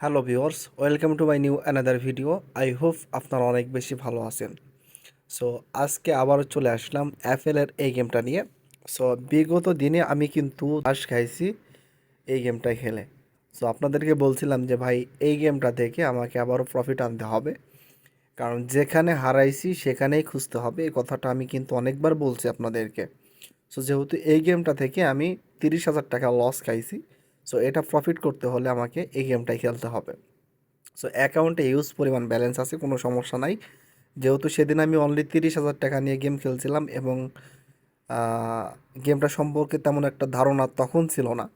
Hello viewers, welcome to my new another video. I hope আপনারা অনেক বেশি ভালো আছেন। সো, আজকে আবারও চলে আসলাম অ্যাপেলের এই গেমটা নিয়ে। সো, বিগত দিনে আমি কিন্তু আশ খাইছি এই গেমটা খেলে। সো, আপনাদেরকে বলছিলাম যে, ভাই, এই গেমটা থেকে আমাকে আবারও প্রফিট আনতে হবে। কারণ যেখানে হারাইছি সেখানেই খুঁজতে হবে। এই কথাটা আমি কিন্তু অনেকবার বলছি আপনাদেরকে। সো, যেহেতু এই গেমটা থেকে আমি তিরিশ হাজার টাকা লস খাইছি সো এটা প্রফিট করতে হলে আমাকে এই গেমটাই খেলতে হবে। সো অ্যাকাউন্টে ইউজ পরিমাণ ব্যালেন্স আছে, কোনো সমস্যা নাই। যেহেতু সেদিন আমি অনলি তিরিশ হাজার টাকা নিয়ে গেম খেলছিলাম এবং গেমটা সম্পর্কে তেমন একটা ধারণা তখন ছিল না।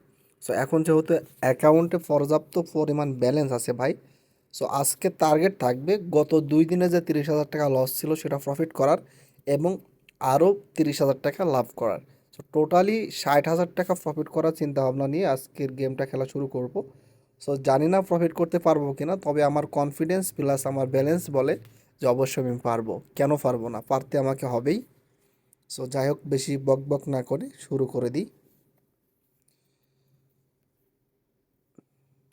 সো এখন যেহেতু অ্যাকাউন্টে পর্যাপ্ত পরিমাণ ব্যালেন্স আছে ভাই সো আজকে টার্গেট থাকবে গত দুই দিনে যে তিরিশ হাজার টাকা লস ছিল সেটা প্রফিট করার এবং আরও তিরিশ হাজার টাকা লাভ করার। সো টোটালি ষাট হাজার টাকা প্রফিট করার চিন্তা ভাবনা নিয়ে আজকের গেমটা খেলা শুরু করব। সো জানি না প্রফিট করতে পারব কি না তবে আমার কনফিডেন্স প্লাস আমার ব্যালেন্স বলে যে অবশ্যই আমি পারব। কেন পারব না? পারতে আমাকে হবেই। সো যাই হোক, বেশি বক বক না করে শুরু করে দিই।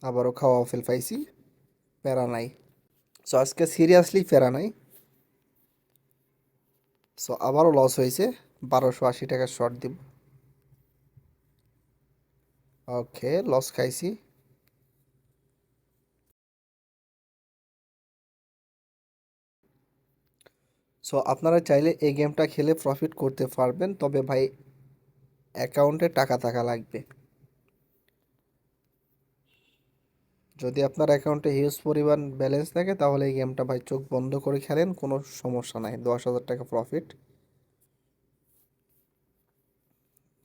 আবারও খাওয়া ফেল পাইছি। প্যারা নাই। সো আজকে সিরিয়াসলি প্যারা নাই। সো আবারও লস হয়েছে। বারোশো আশি টাকার শর্ট দিব। ওকে লস খাইছি। সো আপনারা চাইলে এই গেমটা খেলে প্রফিট করতে পারবেন, তবে ভাই অ্যাকাউন্টে টাকা থাকা লাগবে। যদি আপনার অ্যাকাউন্টে হিউজ পরিমাণ ব্যালেন্স থাকে, তাহলে এই গেমটা ভাই চোখ বন্ধ করে খেলেন, কোনো সমস্যা নাই। দশ হাজার টাকা প্রফিট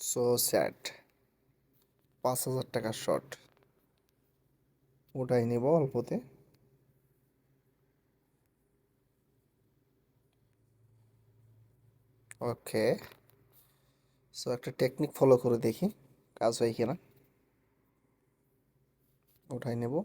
সো স্যাড। পাঁচ হাজার টাকার শর্ট ওটাই নেব অল্পতে। ওকে। সো একটা টেকনিক ফলো করে দেখি, কাজ হয় কিনা। ওঠাই নেব।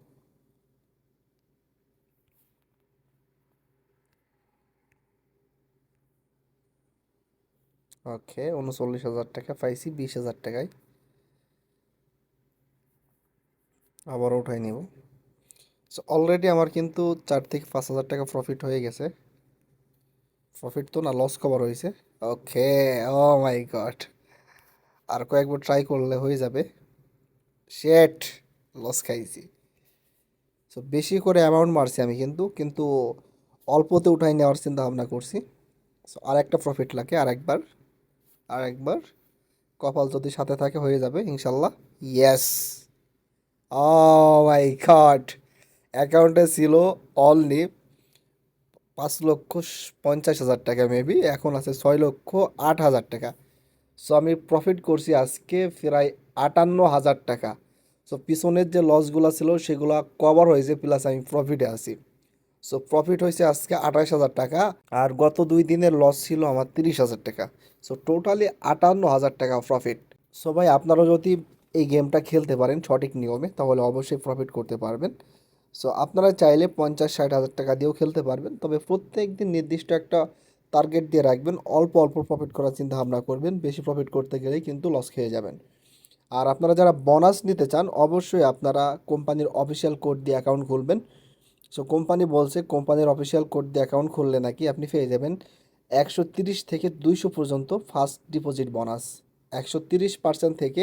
ওকে উনচল্লিশ হাজার টাকা পাইছি, বিশ হাজার টাকায়। আবার উঠাই নেব। সো অলরেডি আমার কিন্তু চার থেকে পাঁচ হাজার টাকা প্রফিট হয়ে গেছে। প্রফিট তো না লস কভার হয়েছে। ওকে ও মাই গড আর কয়েকবার ট্রাই করলে হয়ে যাবে। শেট লস খাইছি। সো বেশি করে অ্যামাউন্ট মারছি আমি কিন্তু কিন্তু অল্পতে উঠাই নেওয়ার চিন্তা ভাবনা করছি। সো আর একটা প্রফিট লাগে আর একবার আর একবার কপাল যদি সাথে থাকে, হয়ে যাবে, ইনশাল্লাহ। ইয়েস ও মাই গড অ্যাকাউন্টে ছিল অনলি পাঁচ লক্ষ পঞ্চাশ হাজার টাকা মেবি এখন আছে ছয় লক্ষ আট হাজার টাকা। সো আমি প্রফিট করছি আজকে প্রায় আটান্ন হাজার টাকা। সো পিছনের যে লসগুলো ছিল, সেগুলো কভার হয়েছে প্লাস আমি প্রফিটে আছি। সো প্রফিট হয়েছে আজকে আঠাশ হাজার টাকা আর গত দুই দিনের লস ছিল আমার তিরিশ হাজার টাকা। সো টোটালি আটান্ন হাজার টাকা প্রফিট সো ভাই, আপনারা যদি এই গেমটা খেলতে পারেন সঠিক নিয়মে, তাহলে অবশ্যই প্রফিট করতে পারবেন। সো আপনারা চাইলে পঞ্চাশ ষাট হাজার টাকা দিয়েও খেলতে পারবেন। তবে প্রত্যেক দিন নির্দিষ্ট একটা টার্গেট দিয়ে রাখবেন। অল্প অল্প প্রফিট করার চিন্তা ভাবনা করবেন। বেশি প্রফিট করতে গেলেই কিন্তু লস খেয়ে যাবেন। আর আপনারা যারা বোনাস নিতে চান, অবশ্যই আপনারা কোম্পানির অফিসিয়াল কোড দিয়ে অ্যাকাউন্ট খুলবেন। সো কোম্পানি বলছে কোম্পানির অফিসিয়াল কোড দিয়ে অ্যাকাউন্ট খুললে নাকি আপনি পেয়ে যাবেন একশো তিরিশ থেকে দুইশো পর্যন্ত ফার্স্ট ডিপোজিট বোনাস একশো তিরিশ পার্সেন্ট থেকে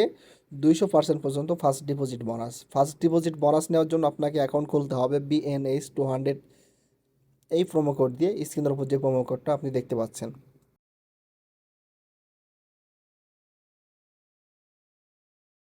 দুইশো পার্সেন্ট পর্যন্ত first deposit bonus first deposit bonus নেওয়ার জন্য আপনাকে অ্যাকাউন্ট খুলতে হবে বিএনএইচ টু হান্ড্রেড এই প্রোমো কোড দিয়ে স্ক্রিনের উপর যে প্রোমো কোডটা আপনি দেখতে পাচ্ছেন।